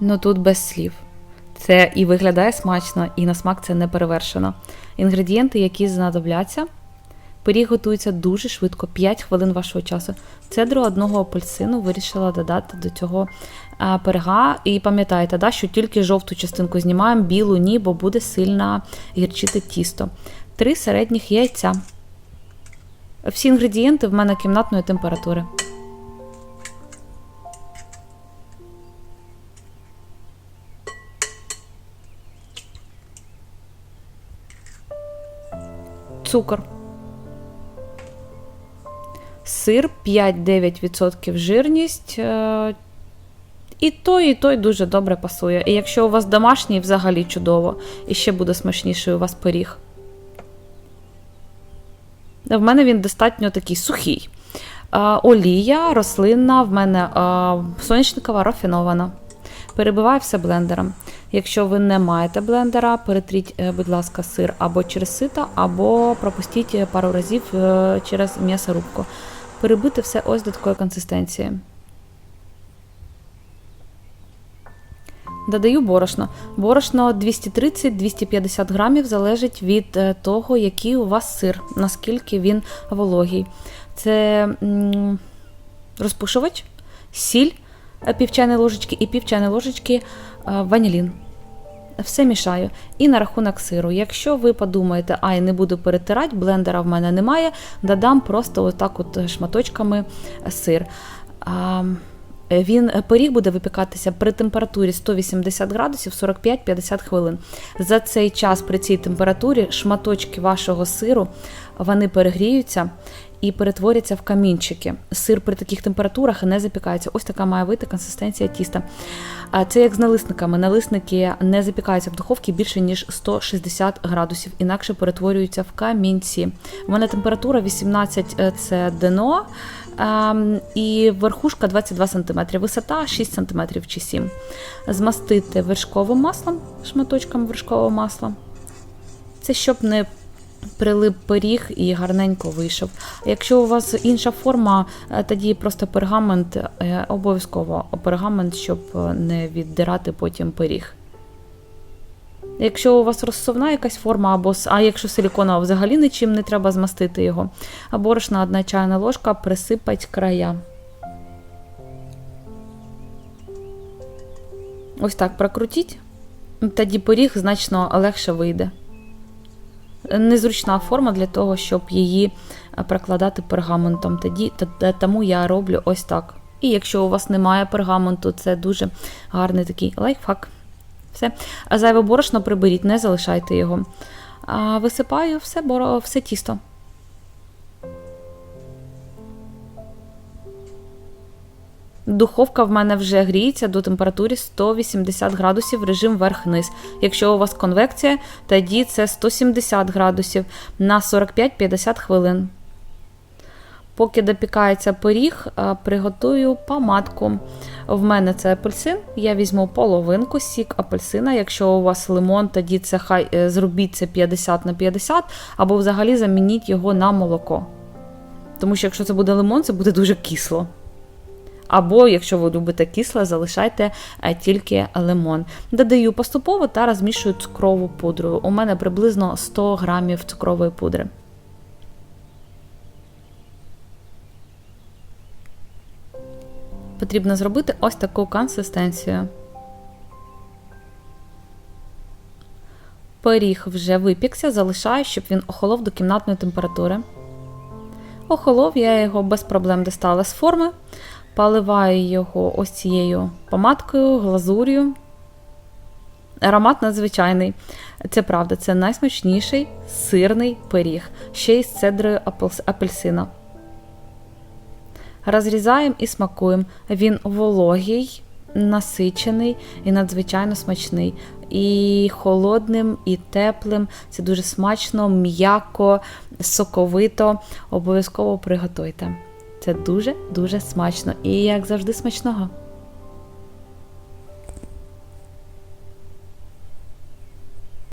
Ну тут без слів. Це і виглядає смачно, і на смак це не перевершено. Інгредієнти, які знадобляться. Пиріг готується дуже швидко, 5 хвилин вашого часу. Цедру одного апельсину вирішила додати до цього пирога. І пам'ятайте, да, що тільки жовту частинку знімаємо, білу ні, бо буде сильно гірчити тісто. Три середніх яйця. Всі інгредієнти в мене кімнатної температури. Цукор. Сир 5-9% жирність. е, І той, і той дуже добре пасує. І якщо у вас домашній, взагалі чудово. І ще буде смачніший у вас пиріг. В мене він достатньо такий сухий. Е, Олія рослинна, в мене е, соняшникова рафінована. Перебиваю все блендером. Якщо ви не маєте блендера, перетріть, е, будь ласка, сир або через сито, або пропустіть е, пару разів е, через м'ясорубку. Перебити все ось до такої консистенції. Додаю борошно. Борошно 230-250 грамів залежить від того, який у вас сир, наскільки він вологий. Це розпушувач, сіль пів чайної ложечки і пів чайної ложечки е, ванілін. Все мішаю. І на рахунок сиру. Якщо ви подумаєте, ай, не буду перетирати, блендера в мене немає, додам просто отак от шматочками сир. А, він пиріг буде випікатися при температурі 180 градусів 45-50 хвилин. За цей час при цій температурі шматочки вашого сиру вони перегріються і перетворяться в камінчики. Сир при таких температурах не запікається. Ось така має вийти консистенція тіста. Це як з налисниками. Налисники не запікаються в духовці більше ніж 160 градусів, інакше перетворюються в камінці. У мене температура 18 це дно. І верхушка 22 см, висота 6 см чи 7 Змастити вершковим маслом, шматочком вершкового масла. Це щоб не прилип пиріг і гарненько вийшов. Якщо у вас інша форма, е, тоді просто пергамент, е, обов'язково пергамент, щоб е, не віддирати потім пиріг. Якщо у вас розсувна якась форма, або а якщо силіконова, взагалі нічим не треба змастити його. А борошна одна чайна ложка присипать края. Ось так прокрутіть. Тоді пиріг значно легше вийде. Незручна форма для того, щоб її е, прокладати пергаментом. Тоді, тому я роблю ось так. І якщо у вас немає пергаменту, це дуже гарний такий лайфхак. Все. А зайве борошно приберіть, не залишайте його. А висипаю все, боро, все тісто. Духовка в мене вже гріється до температури 180 градусів режим верх-низ. Якщо у вас конвекція, тоді це 170 градусів на 45-50 хвилин. Поки допікається пиріг, приготую помадку. В мене це апельсин. Я візьму половинку сік апельсина. Якщо у вас лимон, тоді це хай е, зробіть це 50 на 50, або взагалі замініть його на молоко. Тому що якщо це буде лимон, це буде дуже кисло. Або, якщо ви любите кисле, залишайте е, тільки лимон. Додаю поступово та розмішую цукрову пудру. У мене приблизно 100 грамів цукрової пудри. Потрібно зробити ось таку консистенцію. Пиріг вже випікся, залишаю, щоб він охолов до кімнатної температури. Охолов, я його без проблем достала з форми, поливаю його ось цією помадкою, глазур'ю. Аромат надзвичайний. Це правда, це найсмачніший сирний пиріг, ще й з цедрою апельсина. Розрізаємо і смакуємо. Він вологий, насичений і надзвичайно смачний. І холодним, і теплим. Це дуже смачно, м'яко, соковито. Обов'язково приготуйте. Це дуже-дуже смачно і, як завжди, смачного.